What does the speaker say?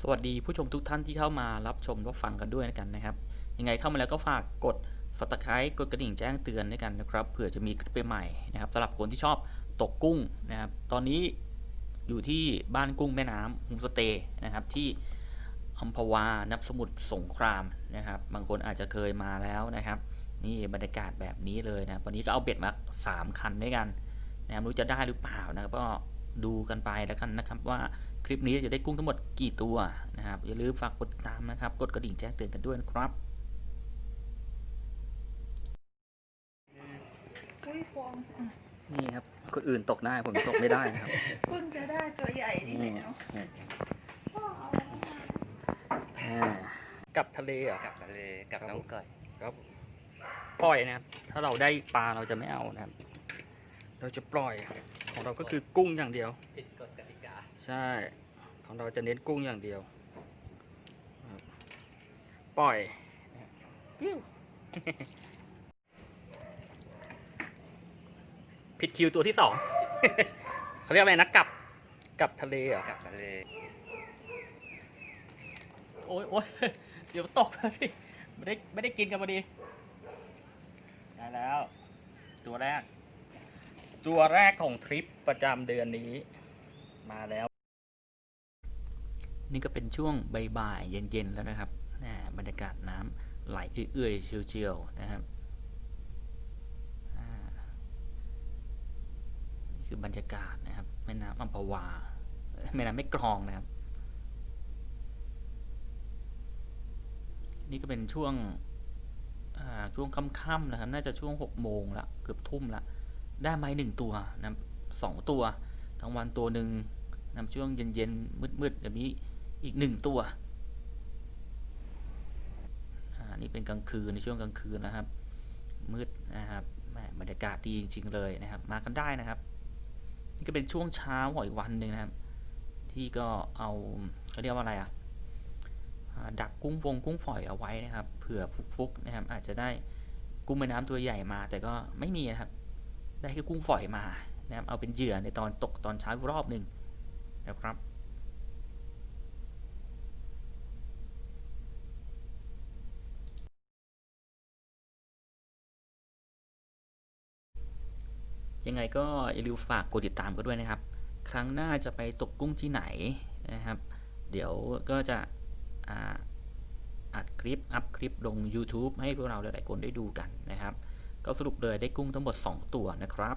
สวัสดีผู้ชมทุกท่านที่เข้ามารับชมรับฟังกันด้วยนะกันนะครับ ยังไงเข้ามาแล้วก็ฝากกด subscribe กดกระดิ่งแจ้งเตือนด้วยกันนะครับเผื่อจะมีคลิปใหม่นะครับสำหรับคนที่ชอบตกกุ้งนะครับ ตอนนี้อยู่ที่บ้านกุ้งแม่น้ำโฮมสเตย์นะครับที่อัมพวานับสมุทรสงครามนะครับ บางคนอาจจะเคยมาแล้วนะครับ นี่บรรยากาศแบบนี้เลยนะวันนี้ก็เอาเบ็ดมาสามคันด้วยกันนะครับรู้จะได้หรือเปล่านะครับก็ดูกันไปแล้วกันนะครับว่า คลิปนี้จะได้กุ้งทั้งหมดกี่ตัวนะครับ อย่าลืมฝากกดติดตามนะครับ กดกระดิ่งแจ้งเตือนกันด้วยนะครับอุ้ยฟองอะนี่ครับคนอื่นตกได้ผมตกไม่ได้นะครับเพิ่งจะได้ตัวใหญ่นี่แหละเนาะพ่อเอาอะไรมาอ่ากับทะเลเหรอะกับทะเลกับน้องไก่ครับปล่อยนะครับ ถ้าเราได้ปลาเราจะไม่เอานะครับ เราจะปล่อยของเราก็คือกุ้งอย่างเดียว ผิดกฎกติกา ใช่ ของเราจะเน้นกุ้งอย่างเดียวครับปล่อยปิ้วผิดคิวตัวที่สอง เขาเรียกอะไรนะกับ กับทะเลเหรอ กับทะเล โอ้ยโอ้ยเดี๋ยวตกเลยไม่ได้ไม่ได้กินกันพอดี ได้แล้ว ตัวแรก ตัวแรกของทริปประจำเดือนนี้ มาแล้ว นี่ก็เป็นช่วงบ่ายๆเย็นๆแล้วนะครับบรรยากาศน้ำไหลเอื่อยๆเชียวๆนะครับนี่คือบรรยากาศนะครับแม่น้ำอัมพวาแม่น้ำไม่กรองนะครับ นี่ก็เป็นช่วงช่วงค่ำๆนะครับ น่าจะช่วงหกโมงละเกือบทุ่มละได้ไม้หนึ่งตัวนะสองตัวกลางวันตัวหนึ่งนำช่วงเย็นๆมืดๆแบบนี้ อีกหนึ่งตัวอ่านี่เป็นกลางคืนในช่วงกลางคืนนะครับ มืดนะครับบรรยากาศดีจริง ๆ เลยนะครับ มากันได้นะครับ นี่ก็เป็นช่วงเช้าของอีกวันหนึ่งนะครับ ที่ก็เอาเขาเรียกว่าอะไรอะดักกุ้งฟงกุ้งฝอยเอาไว้นะครับเผื่อฟุกๆนะครับ อาจจะได้กุ้งแม่น้ำตัวใหญ่มา แต่ก็ไม่มีนะครับ ได้แค่กุ้งฝอยมานะครับเอาเป็นเหยื่อในตอนตกตอนเช้าอีกรอบหนึ่งนะครับ ยังไงก็อย่าลืมฝากกดติดตามกันด้วยนะครับ ครั้งหน้าจะไปตกกุ้งที่ไหนนะครับ เดี๋ยวก็จะอัดคลิป อัพคลิปลง YouTube ให้พวกเราหลายๆคนได้ดูกันนะครับ ก็สรุปเลยได้กุ้งทั้งหมด 2 ตัวนะครับ